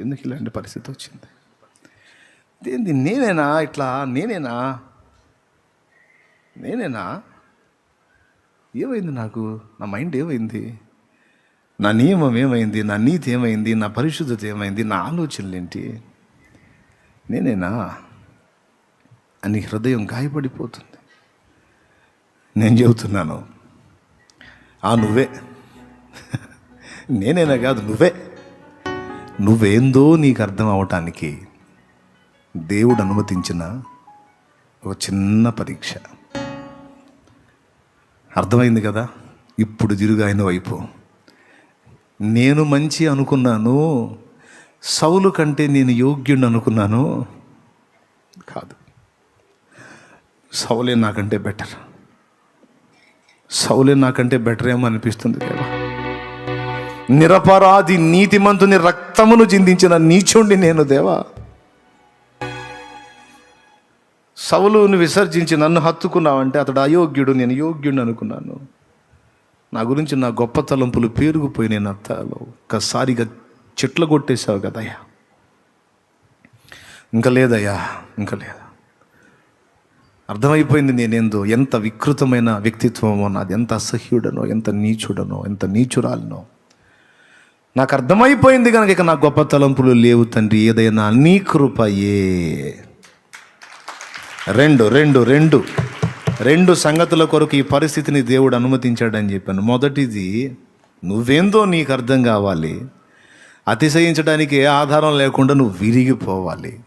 ఎందుకు ఇలాంటి పరిస్థితి వచ్చింది? ఏంది నేనేనా ఇట్లా? నేనేనా? నేనేనా? ఏమైంది నాకు? నా మైండ్ ఏమైంది? నా నియమం ఏమైంది? నా నీతి ఏమైంది? నా పరిశుద్ధత ఏమైంది? నా ఆలోచనలు ఏంటి నేనేనా? అని హృదయం గాయపడిపోతుంది. నేను చెబుతున్నాను. ఆ నువ్వే. నేనేనా కాదు నువ్వే. నువ్వేందో నీకు అర్థం అవటానికి దేవుడు అనుమతించిన ఒక చిన్న పరీక్ష. అర్థమైంది కదా? ఇప్పుడు తిరుగు ఆయన వైపు. నేను మంచి అనుకున్నాను సౌలు కంటే నేను యోగ్యుడిని అనుకున్నాను. కాదు. సౌలే నాకంటే బెటర్. సౌలే నాకంటే బెటర్ ఏమో అనిపిస్తుంది దేవా నిరపరాధి నీతిమంతుని రక్తమును చిందించిన నీచుండి నేను దేవా? సవులును విసర్జించి నన్ను హత్తుకున్నావంటే అతడు అయోగ్యుడు నేను యోగ్యుడిని అనుకున్నాను. నా గురించి నా గొప్ప తలంపులు పేరుకుపోయి నేను అత్తలో ఒక్కసారిగా చెట్లు కొట్టేశావు కదయ్యా ఇంకా లేదయ్యా ఇంకా లేదు. అర్థమైపోయింది నేనేందో ఎంత వికృతమైన వ్యక్తిత్వమో నాది ఎంత అసహ్యుడనో ఎంత నీచుడనో ఎంత నీచురాలనో. నాకు అర్థమైపోయింది కనుక ఇక నా గొప్ప తలంపులు లేవు తండ్రి. ఏదైనా నీ కృపయే. రెండు రెండు రెండు. రెండు సంగతుల కొరకు ఈ పరిస్థితిని దేవుడు అనుమతించాడని చెప్పాను. మొదటిది నువ్వేందో నీకు అర్థం కావాలి. అతిశయించడానికి ఏ ఆధారం లేకుండా నువ్వు విరిగిపోవాలి.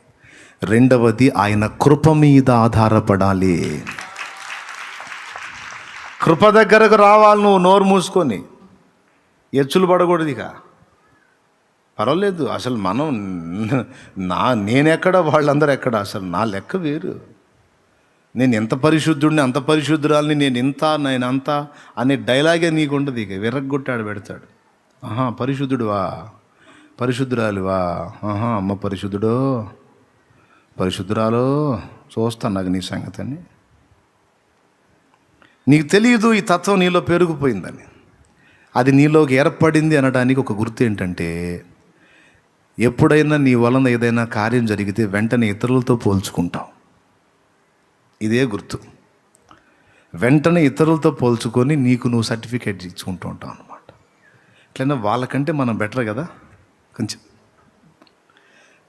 రెండవది ఆయన కృప మీద ఆధారపడాలి. కృప దగ్గరకు రావాలి నువ్వు నోరు మూసుకొని. ఎచ్చులు పడకూడదు ఇక. పర్వాలేదు అసలు మనం నా నేనెక్కడ వాళ్ళందరూ ఎక్కడ అసలు నా లెక్క వేరు. నేను ఎంత పరిశుద్ధుడిని అంత పరిశుద్ధురాలని నేను ఇంత నేను అంత అనే డైలాగే నీకు ఉండదు ఇక. విరగ్గొట్టాడు పెడతాడు. ఆహా పరిశుద్ధుడువా? పరిశుద్ధురాలివా? ఆహా అమ్మ పరిశుద్ధుడో? పరిశుద్ధురాలో? చూస్తాను నాకు నీ సంగతిని నీకు తెలియదు ఈ తత్వం నీలో పెరిగిపోయిందని. అది నీలోకి ఏర్పడింది అనడానికి ఒక గుర్తు ఏంటంటే ఎప్పుడైనా నీ వలన ఏదైనా కార్యం జరిగితే వెంటనే ఇతరులతో పోల్చుకుంటాం ఇదే గుర్తు. వెంటనే ఇతరులతో పోల్చుకొని నీకు నువ్వు సర్టిఫికేట్ ఇచ్చుకుంటూ ఉంటావు అనమాట ఎట్లయినా వాళ్ళకంటే మనం బెటర్ కదా? కొంచెం.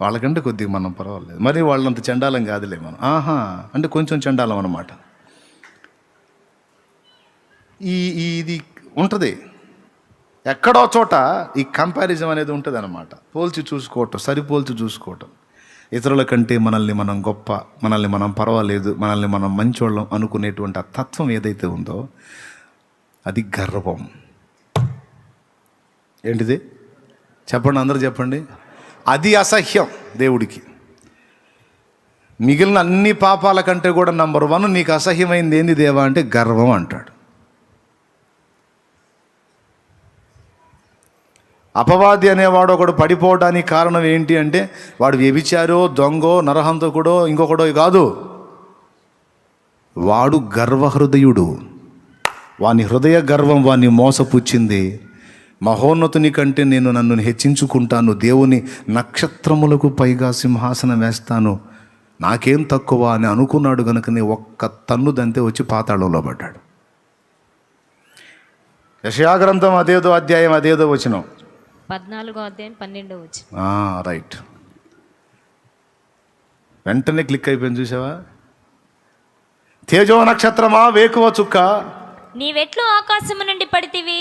వాళ్ళకంటే కొద్దిగా మనం పర్వాలేదు. మరి వాళ్ళంత చండాలం కాదులే మనం. ఆహా అంటే కొంచెం చండాలం అనమాట ఈ ఇది ఉంటుంది. ఎక్కడో చోట ఈ కంపారిజం అనేది ఉంటుంది అనమాట పోల్చి చూసుకోవటం సరిపోల్చి చూసుకోవటం. ఇతరుల కంటే మనల్ని మనం గొప్ప మనల్ని మనం పర్వాలేదు మనల్ని మనం మంచోళ్ళం అనుకునేటువంటి ఆ తత్వం ఏదైతే ఉందో అది గర్వం. ఏంటిది? చెప్పండి అందరూ చెప్పండి. అది అసహ్యం దేవుడికి. మిగిలిన అన్ని పాపాల కంటే కూడా నంబర్ వన్ నీకు అసహ్యమైంది ఏంది దేవా అంటే గర్వం అంటాడు. అపవాది అనేవాడు ఒకడు పడిపోవడానికి కారణం ఏంటి అంటే వాడు వ్యభిచారో దొంగో నరహంతకుడో ఇంకొకడో కాదు. వాడు గర్వహృదయుడు. వాని హృదయ గర్వం వాని మోసపుచ్చింది. మహోన్నతుని కంటే నేను నన్ను హెచ్చించుకుంటాను. దేవుని నక్షత్రములకు పైగా సింహాసనం వేస్తాను. నాకేం తక్కువ అని అనుకున్నాడు కనుకనే ఒక్క తన్ను దంతే వచ్చి పాతాళంలో పడ్డాడు. యశయాగ్రంథం అదేదో అధ్యాయం అదేదో వచనం. పద్నాలుగో అధ్యాయం పన్నెండో వచ్చి రైట్ వెంటనే క్లిక్ అయిపోయింది చూసావా? తేజో నక్షత్రమా వేకువ చుక్క? నీవెట్లు ఆకాశము నుండి పడితివి.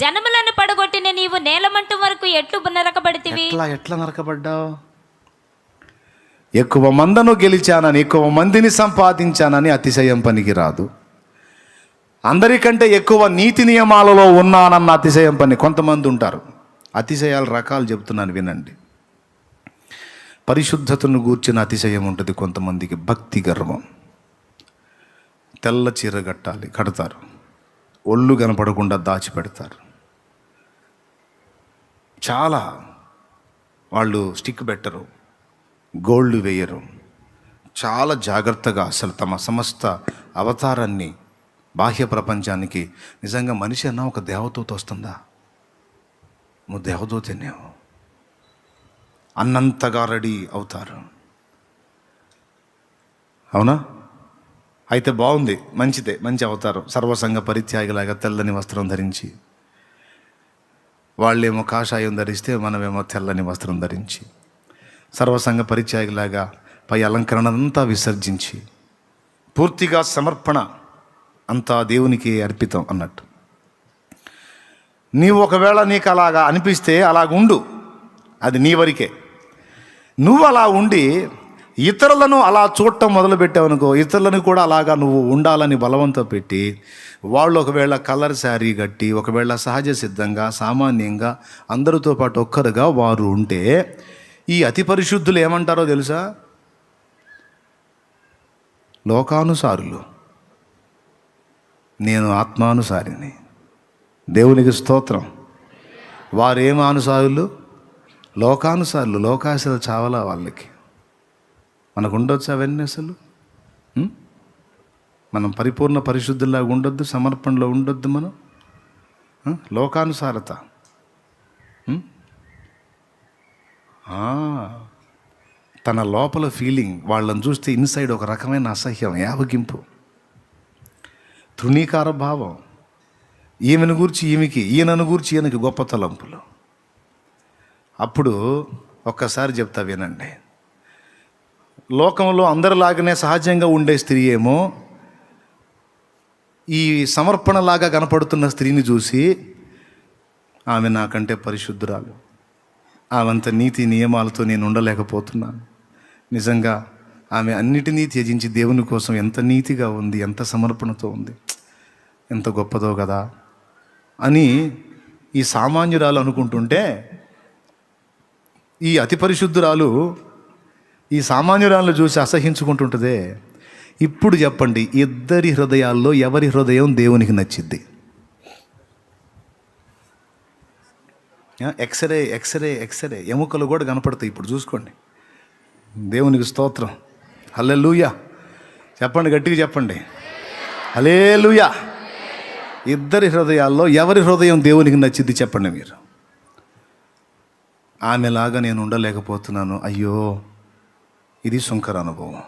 జనములను పడగొట్టిన నీవు నేలమంటు వరకు ఎట్లు నరకబడితివి? ఎట్లా ఎట్లా నరకబడ్డావు? ఎక్కువ మందను గెలిచానని ఎక్కువ మందిని సంపాదించానని అతిశయం పనికి రాదు అందరికంటే ఎక్కువ నీతి నియమాలలో ఉన్నానన్న అతిశయం పని కొంతమంది ఉంటారు. అతిశయాల రకాలు చెబుతున్నాను వినండి. పరిశుద్ధతను గూర్చిన అతిశయం ఉంటుంది కొంతమందికి భక్తి గర్వం. తెల్ల చీర కట్టాలి కడతారు. ఒళ్ళు కనపడకుండా దాచిపెడతారు. చాలా వాళ్ళు స్టిక్ పెట్టరు గోల్డ్ వేయరు. చాలా జాగ్రత్తగా అసలు తమ సమస్త అవతారాన్ని బాహ్య ప్రపంచానికి నిజంగా మనిషి అన్న ఒక దేవతతో వస్తుందా? నువ్వు దేవదూతనేవు అన్నంతగా రెడీ అవుతారు. అవునా? అయితే బాగుంది మంచిదే మంచి అవతారం. సర్వసంగ పరిత్యాగిలాగా తెల్లని వస్త్రం ధరించి వాళ్ళేమో కాషాయం ధరిస్తే మనమేమో తెల్లని వస్త్రం ధరించి సర్వసంగ పరిత్యాగిలాగా పై అలంకరణ అంతా విసర్జించి పూర్తిగా సమర్పణ అంతా దేవునికి అర్పితం అన్నట్టు. నీవు ఒకవేళ నీకు అలాగా అనిపిస్తే అలాగుండు అది నీ వరకే. నువ్వు అలా ఉండి ఇతరులను అలా చూడటం మొదలుపెట్టావనుకో ఇతరులను కూడా అలాగా నువ్వు ఉండాలని బలవంతో పెట్టి వాళ్ళు ఒకవేళ కలర్ శారీ కట్టి ఒకవేళ సహజ సిద్ధంగా సామాన్యంగా అందరితో పాటు ఒక్కరుగా వారు ఉంటే ఈ అతి పరిశుద్ధులు ఏమంటారో తెలుసా? లోకానుసారులు. నేను ఆత్మానుసారిని. దేవునికి స్తోత్రం. వారేమానుసారులు లోకానుసారులు లోకాశలు చావలా వాళ్ళకి. మనకు ఉండొచ్చు అవన్నీ అసలు? మనం పరిపూర్ణ పరిశుద్ధుల్లాగా ఉండొద్దు సమర్పణలో ఉండొద్దు మనం? లోకానుసారత. తన లోపల ఫీలింగ్ వాళ్ళని చూస్తే ఇన్సైడ్ ఒక రకమైన అసహ్యం యావగింపు. తృణీకార భావం. ఈమెను గూర్చి ఈమెకి ఈయనను గూర్చి ఈయనకి గొప్ప తలంపులు. అప్పుడు ఒక్కసారి చెప్తా వినండి. లోకంలో అందరిలాగానే సహజంగా ఉండే స్త్రీ ఏమో ఈ సమర్పణలాగా కనపడుతున్న స్త్రీని చూసి ఆమె నాకంటే పరిశుద్ధురాలు. ఆమెంత నీతి నియమాలతో నేను ఉండలేకపోతున్నాను. నిజంగా ఆమె అన్నిటినీ త్యజించి దేవుని కోసం ఎంత నీతిగా ఉంది ఎంత సమర్పణతో ఉంది. ఎంత గొప్పదో కదా. అని ఈ సామాన్యురాలు అనుకుంటుంటే ఈ అతి పరిశుద్ధురాలు ఈ సామాన్యురాలను చూసి అసహించుకుంటుంటుందే. ఇప్పుడు చెప్పండి ఇద్దరి హృదయాల్లో ఎవరి హృదయం దేవునికి నచ్చిద్ది? ఎక్స్రే ఎక్స్రే ఎక్స్రే ఎముకలు కూడా కనపడతాయి ఇప్పుడు చూసుకోండి. దేవునికి స్తోత్రం. హలే చెప్పండి గట్టిగా చెప్పండి. హలే ఇద్దరి హృదయాల్లో ఎవరి హృదయం దేవునికి నచ్చింది చెప్పండి మీరు. ఆమెలాగా నేను ఉండలేకపోతున్నాను. అయ్యో ఇది శుంకర అనుభవం.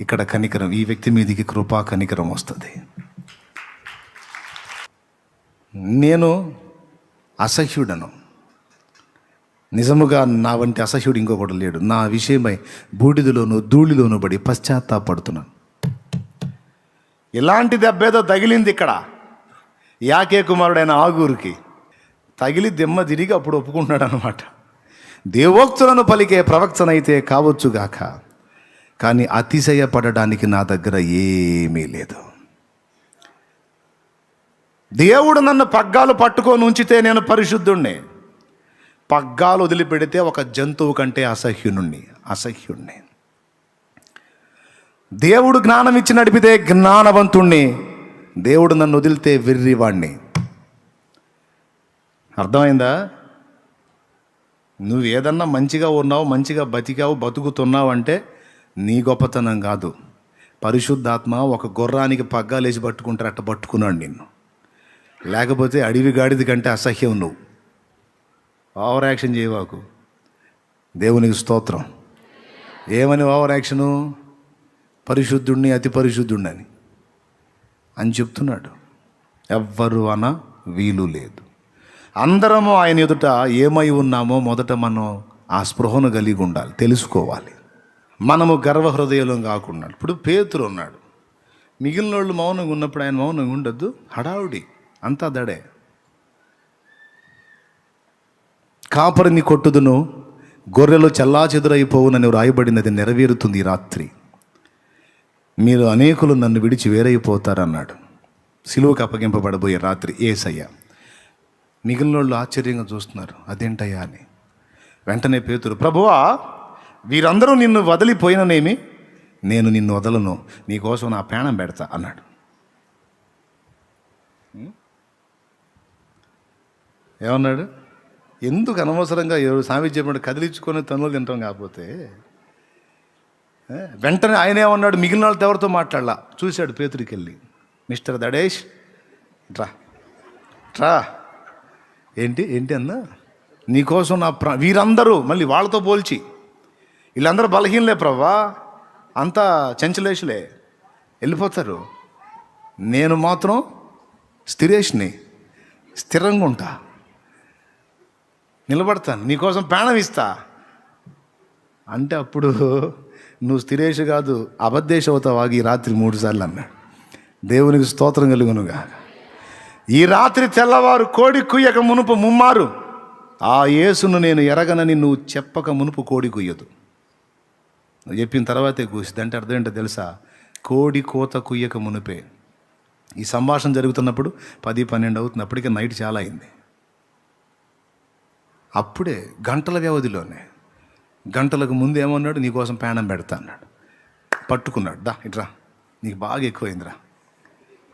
ఇక్కడ కనికరం ఈ వ్యక్తి మీదికి కృపా కనికరం వస్తుంది. నేను అసహ్యుడను. నిజముగా నా వంటి అసహ్యుడు ఇంకొకటి లేడు. నా విషయమై బూడిదలోను ధూళిలోను పడి పశ్చాత్తాపడుతున్నాను. ఇలాంటి దెబ్బేదో తగిలింది ఇక్కడ. యాకే కుమారుడైన ఆగూరికి తగిలి దిమ్మ తిరిగి అప్పుడు ఒప్పుకుంటున్నాడు అనమాట దేవోక్తులను పలికే ప్రవక్తనైతే కావచ్చుగాక కానీ అతిశయపడడానికి నా దగ్గర ఏమీ లేదు. దేవుడు నన్ను పగ్గాలు పట్టుకొని ఉంచితే నేను పరిశుద్ధుణ్ణి. పగ్గాలు వదిలిపెడితే ఒక జంతువు కంటే అసహ్యుణ్ణి అసహ్యుణ్ణి. దేవుడు జ్ఞానం ఇచ్చి నడిపితే జ్ఞానవంతుణ్ణి. దేవుడు నన్ను వదిలితే వెర్రివాణ్ణి అర్థమైందా? నువ్వు ఏదన్నా మంచిగా ఉన్నావు మంచిగా బతికావు బతుకుతున్నావు అంటే నీ గొప్పతనం కాదు. పరిశుద్ధాత్మ ఒక గుర్రానికి పగ్గాలేసి పట్టుకుంటారు అట్ట పట్టుకున్నాడు నిన్ను. లేకపోతే అడవి గాడిది కంటే అసహ్యం నువ్వు. ఓవర్ యాక్షన్ చేయవాకు దేవునికి స్తోత్రం. ఏమని ఓవర్ యాక్షను? పరిశుద్ధుణ్ణి అతి పరిశుద్ధుణ్ణి అని. అని చెప్తున్నాడు. ఎవ్వరు అన వీలు లేదు. అందరము ఆయన ఎదుట ఏమై ఉన్నామో మొదట మనం ఆ స్పృహను కలిగి ఉండాలి తెలుసుకోవాలి. మనము గర్వహృదయం కాకుండా ఇప్పుడు పేతురు ఉన్నాడు. మిగిలిన వాళ్ళు మౌనంగా ఉన్నప్పుడు ఆయన మౌనంగా ఉండొద్దు హడావుడి అంతా దడే. కాపరిని కొట్టుదును గొర్రెలు చల్లా చెదురైపోవునని రాయబడినది నెరవేరుతుంది ఈ రాత్రి. మీరు అనేకులు నన్ను విడిచి వేరైపోతారన్నాడు. సిలువకు అప్పగింపబడబోయే రాత్రి ఏసయ్య. మిగిలిన వాళ్ళు ఆశ్చర్యంగా చూస్తున్నారు. అదేంటయ్యా అని. వెంటనే పేతురు ప్రభువా వీరందరూ నిన్ను వదిలిపోయిననేమి? నేను నిన్ను వదలను. నీకోసం నా ప్రాణం పెడతా అన్నాడు. ఏమన్నాడు? ఎందుకు అనవసరంగా ఎవరు సామి చెప్పినట్టు కదిలించుకొని తనులు తింటాం కాకపోతే వెంటనే ఆయన ఏమన్నాడు మిగిలిన వాళ్ళతో ఎవరితో మాట్లాడలా? చూశాడు పేతుడికి వెళ్ళి మిస్టర్ దడేష్ ట్రా ట్రా ఏంటి ఏంటి అన్నా? నీకోసం నా ప్రా వీరందరూ మళ్ళీ వాళ్ళతో పోల్చి. వీళ్ళందరూ బలహీనలే ప్రవ్వా. అంతా చెంచలేషులే. వెళ్ళిపోతారు. నేను మాత్రం స్థిరేష్ని స్థిరంగా ఉంటా. నిలబడతాను. నీకోసం ప్రాణం ఇస్తా. అంటే అప్పుడు నువ్వు స్థిరేష్ కాదు అబద్ధేశ అవుతావు ఈ రాత్రి మూడు సార్లు అన్నాడు. దేవునికి స్తోత్రం కలుగునుగా. ఈ రాత్రి తెల్లవారు కోడి కుయ్యక మునుపు ముమ్మారు. ఆ యేసును నేను ఎరగనని నువ్వు చెప్పక మునుపు కోడి కుయ్యదు. నువ్వు చెప్పిన తర్వాతే కూసింది అంటే అర్థం ఏంటో తెలుసా? కోడి కోత కుయ్యక మునిపే. ఈ సంభాషణ జరుగుతున్నప్పుడు పది పన్నెండు అవుతుంది అప్పటికే నైట్ చాలా అయింది. అప్పుడే గంటల వ్యవధిలోనే గంటలకు ముందు ఏమన్నాడు? నీకోసం పేణం పెడతా అన్నాడు. పట్టుకున్నాడు. దా ఇట్రా. నీకు బాగా ఎక్కువైందిరా.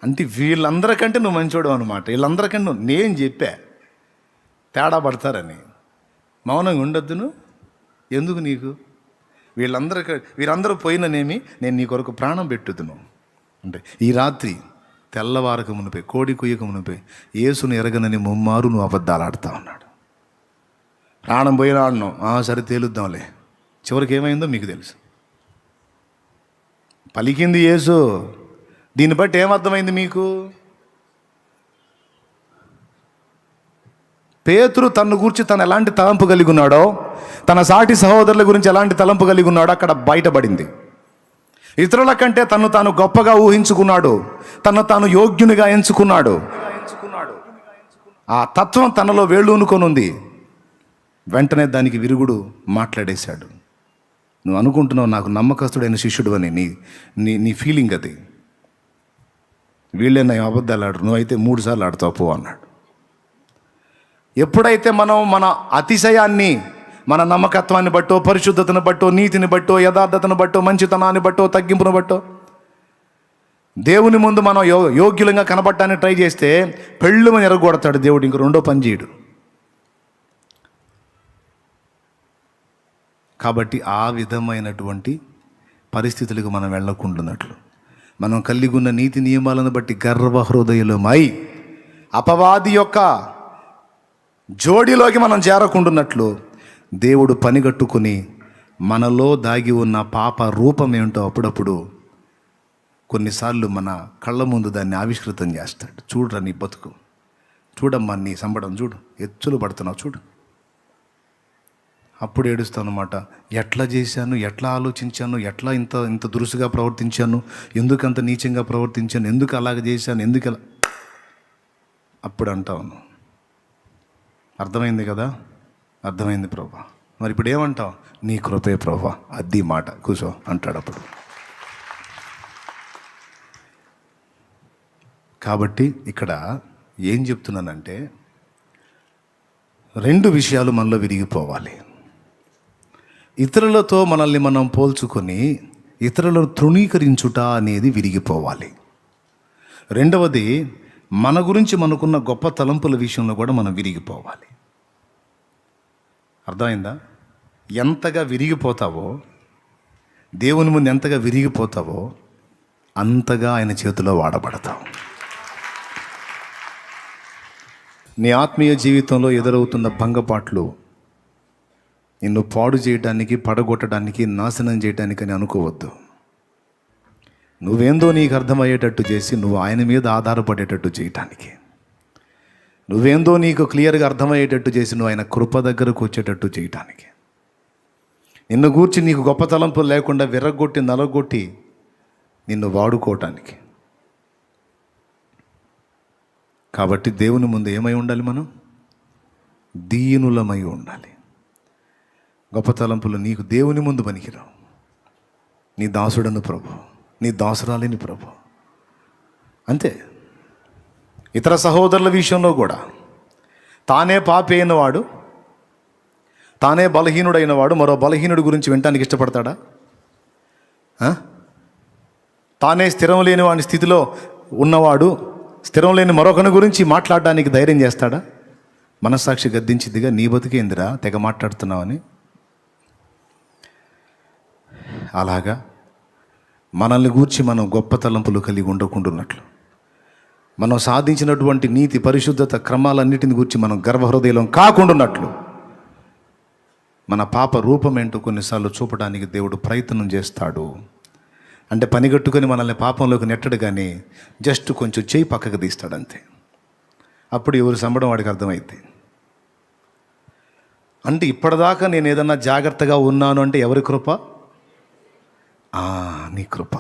అంటే వీళ్ళందరికంటే నువ్వు మంచోడు అనమాట వీళ్ళందరికంటే నువ్వు నేను చెప్పా. తేడా పడతారని. మౌనంగా ఉండొద్దు నువ్వు. ఎందుకు నీకు? వీళ్ళందరికీ వీరందరూ పోయిననేమి నేను నీ కొరకు ప్రాణం పెట్టుదును అంటే ఈ రాత్రి తెల్లవారక మునిపే కోడి కుయ్యక మునిపే ఏసును ఎరగనని ముమ్మారు నువ్వు అబద్ధాలు ఆడుతా ఉన్నాడు. ప్రాణం పోయిన ఆడను. "ఆ, సరే తేలుద్దాంలే. చివరికి ఏమైందో మీకు తెలుసు. పలికింది యేసు. దీన్ని బట్టి ఏమర్థమైంది మీకు? పేతురు తన్ను గురించి తను ఎలాంటి తలంపు కలిగి ఉన్నాడో తన సాటి సహోదరుల గురించి ఎలాంటి తలంపు కలిగి ఉన్నాడో అక్కడ బయటపడింది. ఇతరుల కంటే తను తాను గొప్పగా ఊహించుకున్నాడు. తను తాను యోగ్యునిగా ఎంచుకున్నాడు. ఆ తత్వం తనలో వేళ్ళూనుకొని ఉంది వెంటనే దానికి విరుగుడు మాట్లాడేశాడు. నువ్వు అనుకుంటున్నావు నాకు నమ్మకస్తుడైన శిష్యుడు అని నీ నీ నీ ఫీలింగ్ అది. వీళ్ళే నా అబద్ధాలు ఆడరు నువ్వైతే మూడు సార్లు ఆడుతావు పో అన్నాడు. ఎప్పుడైతే మనం మన అతిశయాన్ని మన నమ్మకత్వాన్ని బట్టో పరిశుద్ధతను బట్టో నీతిని బట్టో యథార్థతను బట్టో మంచితనాన్ని బట్టో తగ్గింపును బట్టో దేవుని ముందు మనం యో యోగ్యులంగా కనబడటానికి ట్రై చేస్తే పెళ్ళుమని ఎరగొడతాడు దేవుడు ఇంక రెండో పని చేయడు. కాబట్టి ఆ విధమైనటువంటి పరిస్థితులకు మనం వెళ్ళకుంటున్నట్లు మనం కలిగి ఉన్న నీతి నియమాలను బట్టి గర్వ హృదయలమై అపవాది యొక్క జోడిలోకి మనం చేరకుంటున్నట్లు దేవుడు పనిగట్టుకుని మనలో దాగి ఉన్న పాప రూపం ఏమిటో అప్పుడప్పుడు కొన్నిసార్లు మన కళ్ళ ముందు దాన్ని ఆవిష్కృతం చేస్తాడు. చూడరా నీ బతుకు. చూడమ్మా నీ సంబడం చూడు. ఎచ్చులు పడుతున్నావు చూడు. అప్పుడు ఏడుస్తాను అనమాట ఎట్లా చేశాను? ఎట్లా ఆలోచించాను? ఎట్లా ఇంత ఇంత దురుసుగా ప్రవర్తించాను? ఎందుకు అంత నీచంగా ప్రవర్తించాను? ఎందుకు అలాగ చేశాను? ఎందుకు అలా? అప్పుడు అంటాను అర్థమైంది కదా? అర్థమైంది ప్రభా. మరి ఇప్పుడు ఏమంటావు? నీ కృపే ప్రభా. అద్ది మాట. కూర్చో అంటాడు అప్పుడు. కాబట్టి ఇక్కడ ఏం చెప్తున్నానంటే రెండు విషయాలు మనలో విరిగిపోవాలి. ఇతరులతో మనల్ని మనం పోల్చుకొని ఇతరులను తృణీకరించుట అనేది విరిగిపోవాలి. రెండవది మన గురించి మనకున్న గొప్ప తలంపుల విషయంలో కూడా మనం విరిగిపోవాలి. అర్థమైందా? ఎంతగా విరిగిపోతావో దేవుని ముందు ఎంతగా విరిగిపోతావో అంతగా ఆయన చేతిలో వాడబడతావు. నీ ఆత్మీయ జీవితంలో ఎదురవుతున్న భంగపాట్లు నిన్ను పాడు చేయడానికి పడగొట్టడానికి నాశనం చేయడానికి అని అనుకోవద్దు. నువ్వేందో నీకు అర్థమయ్యేటట్టు చేసి నువ్వు ఆయన మీద ఆధారపడేటట్టు చేయటానికి. నువ్వేందో నీకు క్లియర్గా అర్థమయ్యేటట్టు చేసి నువ్వు ఆయన కృప దగ్గరకు వచ్చేటట్టు చేయటానికి. నిన్ను గూర్చి నీకు గొప్ప తలంపులు లేకుండా విరగొట్టి నలగొట్టి నిన్ను వాడుకోవటానికి. కాబట్టి దేవుని ముందు ఏమై ఉండాలి మనం? దీనులమై ఉండాలి. గొప్ప తలంపులు నీకు దేవుని ముందు పనికిరావు. నీ దాసుడను ప్రభు నీ దాసురాలిని ప్రభు. అంతే. ఇతర సహోదరుల విషయంలో కూడా తానే పాపి అయినవాడు తానే బలహీనుడైన వాడు మరో బలహీనుడి గురించి వినటానికి ఇష్టపడతాడా? తానే స్థిరం లేని వాడి స్థితిలో ఉన్నవాడు స్థిరం లేని మరొకని గురించి మాట్లాడడానికి ధైర్యం చేస్తాడా? మనస్సాక్షి గద్దించిదిగా నీ బతికేందిరా తెగ మాట్లాడుతున్నావని. అలాగా? మనల్ని గూర్చి మనం గొప్ప తలంపులు కలిగి ఉండకుండున్నట్లు. మనం సాధించినటువంటి నీతి పరిశుద్ధత క్రమాలన్నిటిని గురించి మనం గర్వహృదయం కాకుండాన్నట్లు. మన పాప రూపం ఏంటో కొన్నిసార్లు చూపడానికి దేవుడు ప్రయత్నం చేస్తాడు. అంటే పనిగట్టుకొని మనల్ని పాపంలోకి నెట్టడు కానీ జస్ట్ కొంచెం చేయి పక్కకు తీస్తాడు అంతే అప్పుడు ఎవరు సంబడం వాడికి అర్థమైంది అంటే ఇప్పటిదాకా నేను ఏదన్నా జాగ్రత్తగా ఉన్నాను అంటే ఎవరి కృప? నీ కృప.